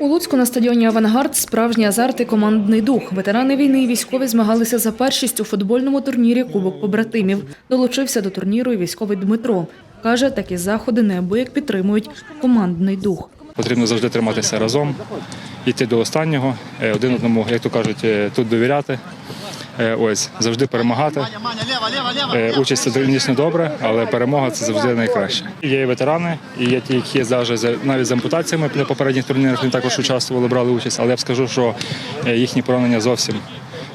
У Луцьку на стадіоні Авангард справжній азарт і командний дух. Ветерани війни і військові змагалися за першість у футбольному турнірі Кубок побратимів. Долучився до турніру і військовий Дмитро. Каже, такі заходи неабияк підтримують командний дух. Потрібно завжди триматися разом, йти до останнього, е, один одному, як то кажуть, е, тут довіряти. Е, Ось завжди перемагати. Е, Участь це дійсно добре, але перемога це завжди найкраще. Є і ветерани, і є ті, які завжди навіть з ампутаціями на попередніх турнірах вони також участвували, брали участь. Але я б скажу, що е, їхні поранення зовсім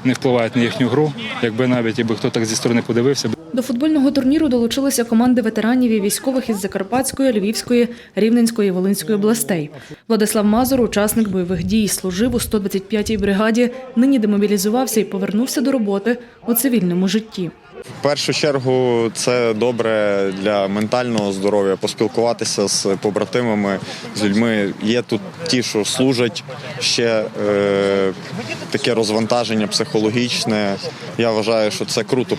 не впливають на їхню гру. Якби навіть якби хто так зі сторони подивився, До футбольного турніру долучилися команди ветеранів і військових із Закарпатської, Львівської, Рівненської Волинської областей. Владислав Мазур, учасник бойових дій, служив у 125-й бригаді. Нині демобілізувався і повернувся до роботи у цивільному житті. В першу чергу це добре для ментального здоров'я, поспілкуватися з побратимами, з людьми. Є тут ті, що служать ще е, таке розвантаження психологічне. Я вважаю, що це круто,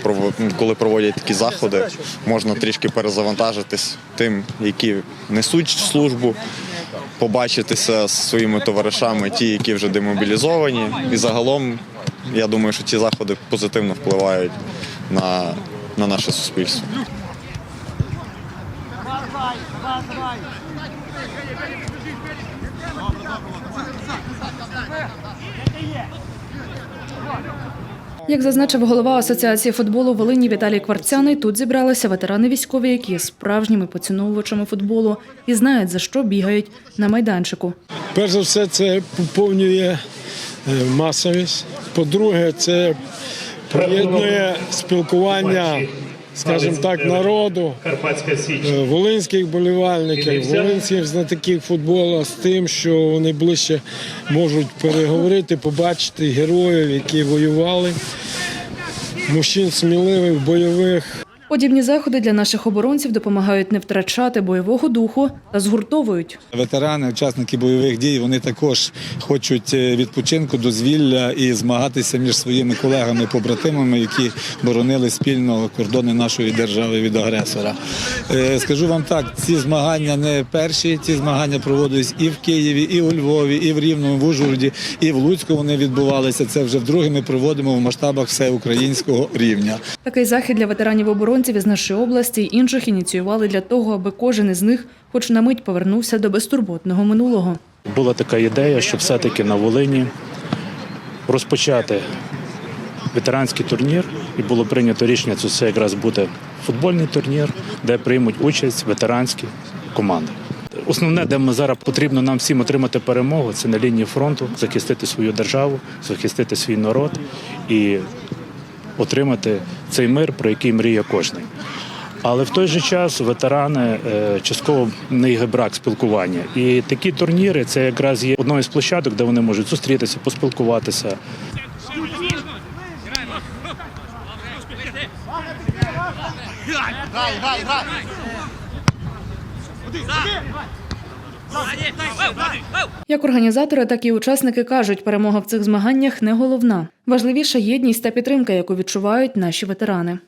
коли проводять такі заходи. Можна трішки перезавантажитись тим, які несуть службу. Побачитися з своїми товаришами, ті, які вже демобілізовані, і загалом я думаю, що ці заходи позитивно впливають на, на наше суспільство. Як зазначив голова Асоціації футболу Волині Віталій Кварцяний, тут зібралися ветерани військові, які є справжніми поціновувачами футболу і знають, за що бігають на майданчику. Перш за все, це поповнює е, масовість. По-друге, це приєднує спілкування, скажімо так, народу, е, волинських болівальників, волинських знатоків футболу з тим, що вони ближче можуть переговорити, побачити героїв, які воювали, мужчин сміливих, бойових. Подібні заходи для наших оборонців допомагають не втрачати бойового духу та згуртовують. Ветерани, учасники бойових дій, вони також хочуть е, відпочинку, дозвілля і змагатися між своїми колегами, побратимами, які боронили спільно кордони нашої держави від агресора. Е, Скажу вам так, ці змагання не перші. Ці змагання проводились і в Києві, і у Львові, і в Рівному, в Ужгороді, і в Луцьку. Вони відбувалися. Це вже вдруге ми проводимо в масштабах всеукраїнського рівня. Такий захід для ветеранів оборонців із нашої області й інших ініціювали для того, аби кожен із них, хоч на мить, повернувся до безтурботного минулого. Була така ідея, щоб все-таки на Волині розпочати ветеранський турнір, і було прийнято рішення, що це якраз буде футбольний турнір, де приймуть участь ветеранські команди. Основне, де ми зараз потрібно нам всім отримати перемогу, це на лінії фронту, захистити свою державу, захистити свій народ і отримати цей мир, про який мріє кожен. Але в той же час ветерани е, частково них є брак спілкування. І такі турніри це якраз є одною з площадок, де вони можуть зустрітися, поспілкуватися. Як організатори, так і учасники кажуть, перемога в цих змаганнях не головна. Важливіша єдність та підтримка, яку відчувають наші ветерани.